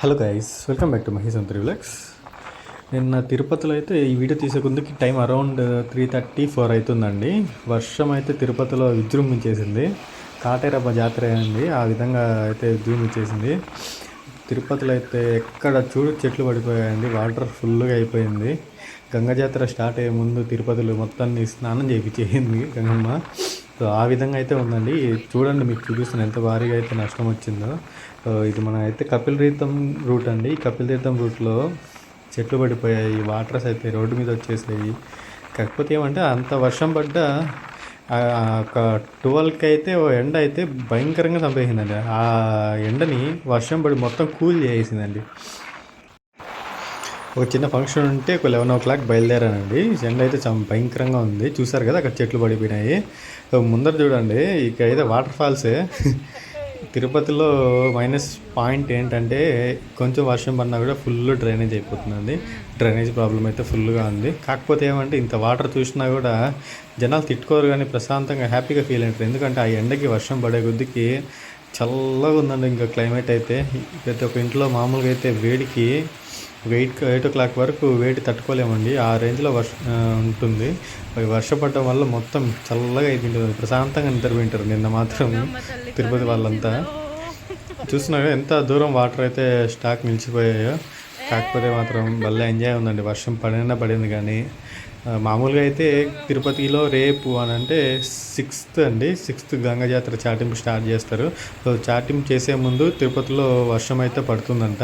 Hello guys welcome back to Mahesh and relax నిన్న తిరుపతిలో అయితే ఈ video తీసేకుందుకి time around three thirty four అవుతుందండి. వర్షం అయితే తిరుపతిలో విజృంభించేసింది. కాటేరబ్బ జాతర అయింది. ఆ విధంగా అయితే విజృంభించేసింది. తిరుపతిలో అయితే ఎక్కడ చూడు చెట్లు పడిపోయాయండి. వాటర్ ఫుల్గా అయిపోయింది. గంగ జాతర స్టార్ట్ అయ్యే ముందు తిరుపతిలో మొత్తాన్ని స్నానం చేయించేసింది గంగమ్మ. సో ఆ విధంగా అయితే ఉందండి. చూడండి మీకు చూపిస్తాను ఎంత భారీగా అయితే నష్టం వచ్చిందో. ఇది మన అయితే కపిల్ తీర్థం రూట్ అండి. ఈ కపిల్ తీర్థం రూట్లో చెట్లు పడిపోయాయి వాటర్స్ అయితే రోడ్డు మీద వచ్చేసాయి. కాకపోతే ఏమంటే అంత వర్షం పడ్డ ఒక ట్వెల్వ్కి అయితే ఓ ఎండ అయితే భయంకరంగా చంపేసిందండి ఆ ఎండని వర్షం పడి మొత్తం కూల్ చేసేసిందండి. ఒక చిన్న ఫంక్షన్ ఉంటే ఒక లెవెన్ ఓ క్లాక్ బయలుదేరానండి. ఎండ అయితే చాలా భయంకరంగా ఉంది. చూసారు కదా అక్కడ చెట్లు పడిపోయినాయి. ముందర చూడండి ఇక అయితే వాటర్ ఫాల్సే. తిరుపతిలో మైనస్ పాయింట్ ఏంటంటే కొంచెం వర్షం పడినా కూడా ఫుల్ డ్రైనేజ్ అయిపోతుందండి. డ్రైనేజ్ ప్రాబ్లం అయితే ఫుల్గా ఉంది. కాకపోతే ఏమంటే ఇంత వాటర్ చూసినా కూడా జనాలు తిట్టుకోరు కానీ ప్రశాంతంగా హ్యాపీగా ఫీల్ అవుతారు ఎందుకంటే ఆ ఎండకి వర్షం పడే కొద్దికి చల్లగా ఉందండి ఇంకా క్లైమేట్ అయితే. ప్రతి ఒక్క ఇంట్లో మామూలుగా అయితే వేడికి ఒక ఎయిట్ ఎయిట్ ఓ క్లాక్ వరకు వేడి తట్టుకోలేమండి. ఆ రేంజ్లో వర్ష ఉంటుంది. అవి వర్షపడడం వల్ల మొత్తం చల్లగా అయిపోయింటుంది ప్రశాంతంగా నిద్ర వింటారు నిన్న మాత్రం తిరుపతి వాళ్ళంతా. చూస్తున్నారు ఎంత దూరం వాటర్ అయితే స్టాక్ నిలిచిపోయాయో. కాకపోతే మాత్రం భలే ఎంజాయ్ ఉందండి. వర్షం పడినా పడింది కానీ మామూలుగా అయితే తిరుపతిలో రేపు అని అంటే సిక్స్త్ అండి. సిక్స్త్ గంగా జాతర చాటింపు స్టార్ట్ చేస్తారు. సో చాటింపు చేసే ముందు తిరుపతిలో వర్షం అయితే పడుతుందంట.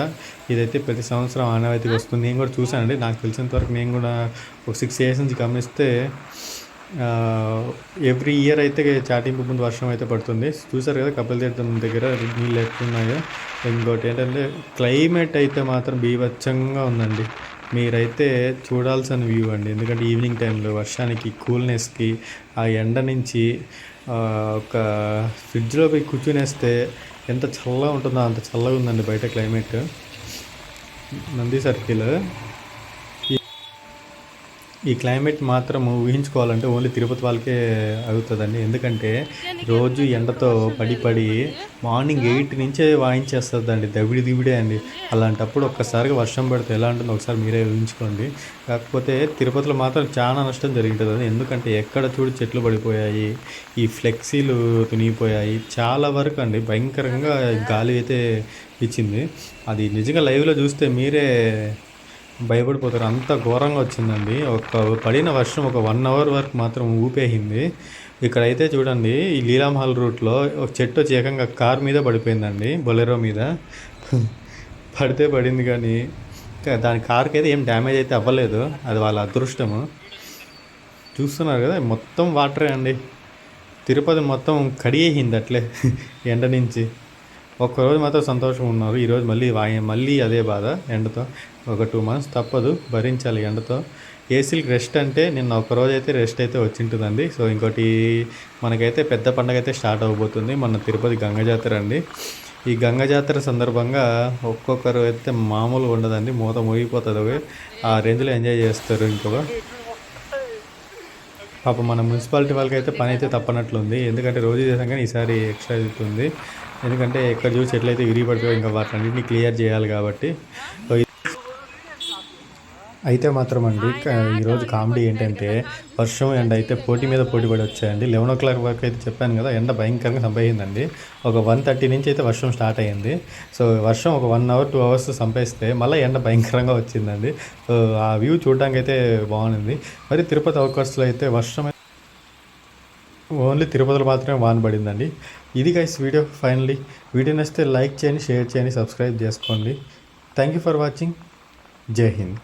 ఇదైతే ప్రతి సంవత్సరం ఆనవాయితీకి వస్తుంది. నేను కూడా చూశానండి. నాకు తెలిసినంత వరకు నేను కూడా ఒక సిక్స్ ఇయర్స్ నుంచి గమనిస్తే ఎవ్రీ ఇయర్ అయితే చాటింపు ముందు వర్షం అయితే పడుతుంది. చూసారు కదా కపిల తీర్థం దగ్గర నీళ్ళు ఉన్నాయో ఇంకోటి ఏంటంటే క్లైమేట్ అయితే మాత్రం బీభత్సంగా ఉందండి. మీరైతే చూడాల్సిన వ్యూ అండి. ఎందుకంటే ఈవినింగ్ టైంలో వర్షానికి కూల్నెస్కి ఆ ఎండ నుంచి ఒక ఫ్రిడ్జ్లో పోయి కూర్చునేస్తే ఎంత చల్లగా ఉంటుందో అంత చల్లగా ఉందండి బయట క్లైమేట్. నంది సర్కిల్. ఈ క్లైమేట్ మాత్రం ఊహించుకోవాలంటే ఓన్లీ తిరుపతి వాళ్ళకే అవుతుందండి. ఎందుకంటే రోజు ఎండతో పడి పడి మార్నింగ్ ఎయిట్ నుంచే వాయించేస్తుందండి దవిడి దివిడే అండి. అలాంటప్పుడు ఒక్కసారిగా వర్షం పడితే ఎలా ఉంటుందో ఒకసారి మీరే ఊహించుకోండి. కాకపోతే తిరుపతిలో మాత్రం చాలా నష్టం జరుగుతుందండి ఎందుకంటే ఎక్కడ చూడు చెట్లు పడిపోయాయి ఈ ఫ్లెక్సీలు తునిగిపోయాయి. చాలా వరకు అండి భయంకరంగా గాలి అయితే ఇచ్చింది. అది నిజంగా లైవ్లో చూస్తే మీరే భయపడిపోతారు. అంత ఘోరంగా వచ్చిందండి. ఒక పడిన వర్షం ఒక వన్ అవర్ వరకు మాత్రం ఊపేసింది. ఇక్కడైతే చూడండి ఈ లీలామహల్ రూట్లో ఒక చెట్టు వచ్చి ఏకంగా కార్ మీద పడిపోయిందండి బొలెరో మీద. పడితే పడింది కానీ దాని కార్కి అయితే ఏం డ్యామేజ్ అయితే అవ్వలేదు. అది వాళ్ళ అదృష్టము. చూస్తున్నారు కదా మొత్తం వాటరే అండి. తిరుపతి మొత్తం కడిగేసింది అట్లే ఎండ నుంచి. ఒక్కరోజు మాత్రం సంతోషం ఉన్నారు. ఈరోజు మళ్ళీ మళ్ళీ అదే బాధ ఎండతో. ఒక టూ మంత్స్ తప్పదు భరించాలి ఎండతో. ఏసీలకు రెస్ట్ అంటే నిన్న ఒక అయితే రెస్ట్ అయితే వచ్చింటుందండి. సో ఇంకోటి మనకైతే పెద్ద పండగ అయితే స్టార్ట్ అవబోతుంది మన తిరుపతి గంగ జాతర అండి. ఈ గంగ జాతర సందర్భంగా ఒక్కొక్కరు అయితే మామూలుగా ఉండదండి. మూత ముగిపోతుంది. ఆ రేంజ్లో ఎంజాయ్ చేస్తారు ఇంకొక. పాప మన మున్సిపాలిటీ వాళ్ళకి అయితే పని అయితే తప్పనట్లుంది. ఎందుకంటే రోజు చేసాం కానీ ఈసారి ఎక్స్ట్రా అవుతుంది. ఎందుకంటే ఎక్కడ చూసి ఎట్లయితే విరిగి పడిపోయి ఇంకా వాటిని క్లియర్ చేయాలి కాబట్టి. అయితే మాత్రం అండి ఈరోజు కామెడీ ఏంటంటే వర్షం ఎండ అయితే పోటీ మీద పోటీ పడి వచ్చాయండి. లెవెన్ ఓ క్లాక్ వరకు అయితే చెప్పాను కదా ఎండ భయంకరంగా చంపేసిందండి ఒక వన్ థర్టీ నుంచి అయితే వర్షం స్టార్ట్ అయ్యింది. సో వర్షం ఒక వన్ అవర్ టూ అవర్స్ చంపేస్తే మళ్ళీ ఎండ భయంకరంగా వచ్చిందండి. సో ఆ వ్యూ చూడడానికి అయితే బాగుంది మరి తిరుపతి అవకాశాలు అయితే వర్షం ఓన్లీ తిరుపతిలో మాత్రమే వాన పడిందండి ఇది గైస్ వీడియో ఫైనలీ వీడియో నచ్చితే లైక్ చేయండి షేర్ చేయండి సబ్స్క్రైబ్ చేసుకోండి. Thank you for watching. Jai Hind.